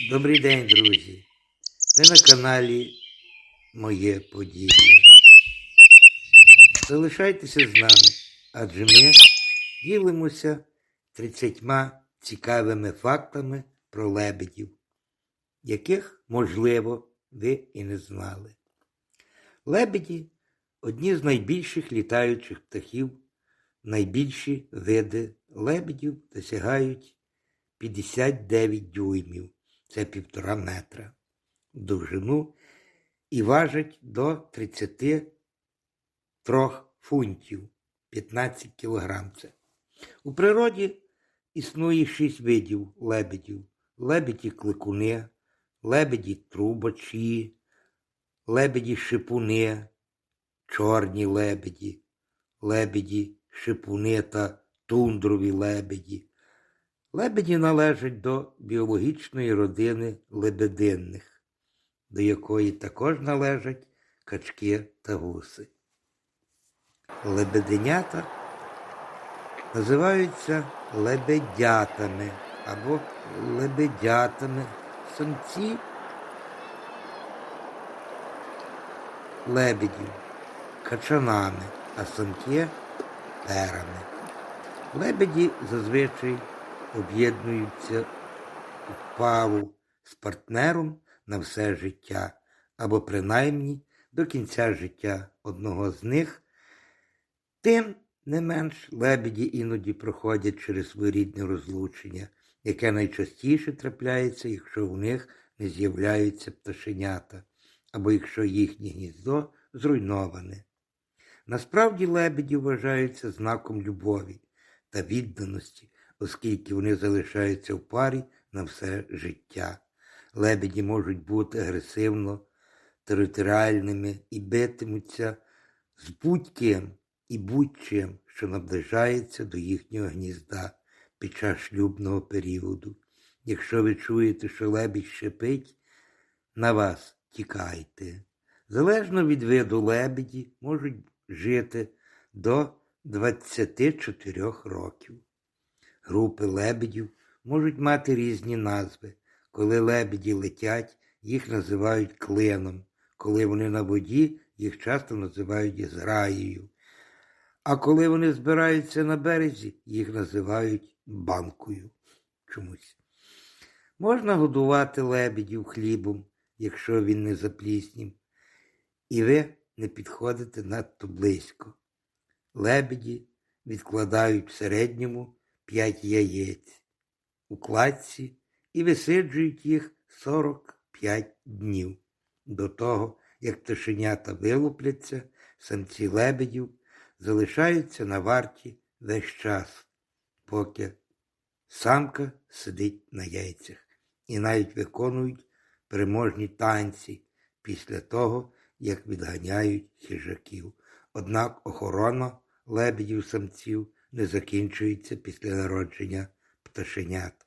Добрий день, друзі. Ви на каналі Моє Поділля. Залишайтеся з нами, адже ми ділимося 30 цікавими фактами про лебедів, яких, можливо, ви і не знали. Лебеді одні з найбільших літаючих птахів. Найбільші види лебедів досягають 59 дюймів, це півтора метра в довжину і важать до 33 фунтів 15 кілограм. Це. У природі існує шість видів лебедів. Лебеді кликуни, лебеді трубачі, лебеді шипуни, чорні лебеді, лебеді шипуни та тундрові лебеді. Лебеді належать до біологічної родини лебединних, до якої також належать качки та гуси. Лебеденята називаються лебедятами або лебедятами. Самці лебедів качанами, а самки перами. Лебеді зазвичай об'єднуються в пару з партнером на все життя або принаймні до кінця життя одного з них. Тим не менш лебеді іноді проходять через своєрідне розлучення, яке найчастіше трапляється, якщо в них не з'являються пташенята, або якщо їхнє гніздо зруйноване. Насправді лебеді вважаються знаком любові та відданості, оскільки вони залишаються в парі на все життя. Лебеді можуть бути агресивно територіальними і битимуться з будь-ким і будь-чим, що наближається до їхнього гнізда під час шлюбного періоду. Якщо ви чуєте, що лебідь шипить, на вас тікайте. Залежно від виду лебеді можуть жити до 24 років. Групи лебедів можуть мати різні назви. Коли лебеді летять, їх називають клином. Коли вони на воді, їх часто називають зграєю. А коли вони збираються на березі, їх називають банкою чомусь. Можна годувати лебедів хлібом, якщо він не запліснів, і ви не підходите надто близько. Лебеді відкладають в середньому 5 яєць у кладці і висиджують їх 45 днів. До того, як пташенята вилупляться, самці лебедів залишаються на варті весь час, поки самка сидить на яйцях і навіть виконують переможні танці після того, як відганяють хижаків. Однак охорона лебедів самців не закінчується після народження пташенят,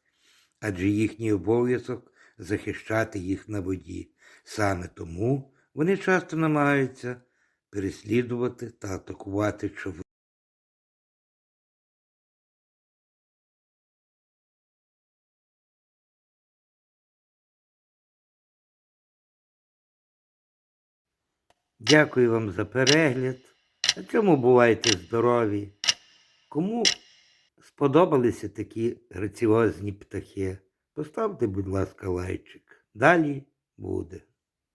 адже їхній обов'язок захищати їх на воді. Саме тому вони часто намагаються переслідувати та атакувати човни. Дякую вам за перегляд. На цьому бувайте здорові. Кому сподобалися такі граціозні птахи, поставте, будь ласка, лайчик. Далі буде.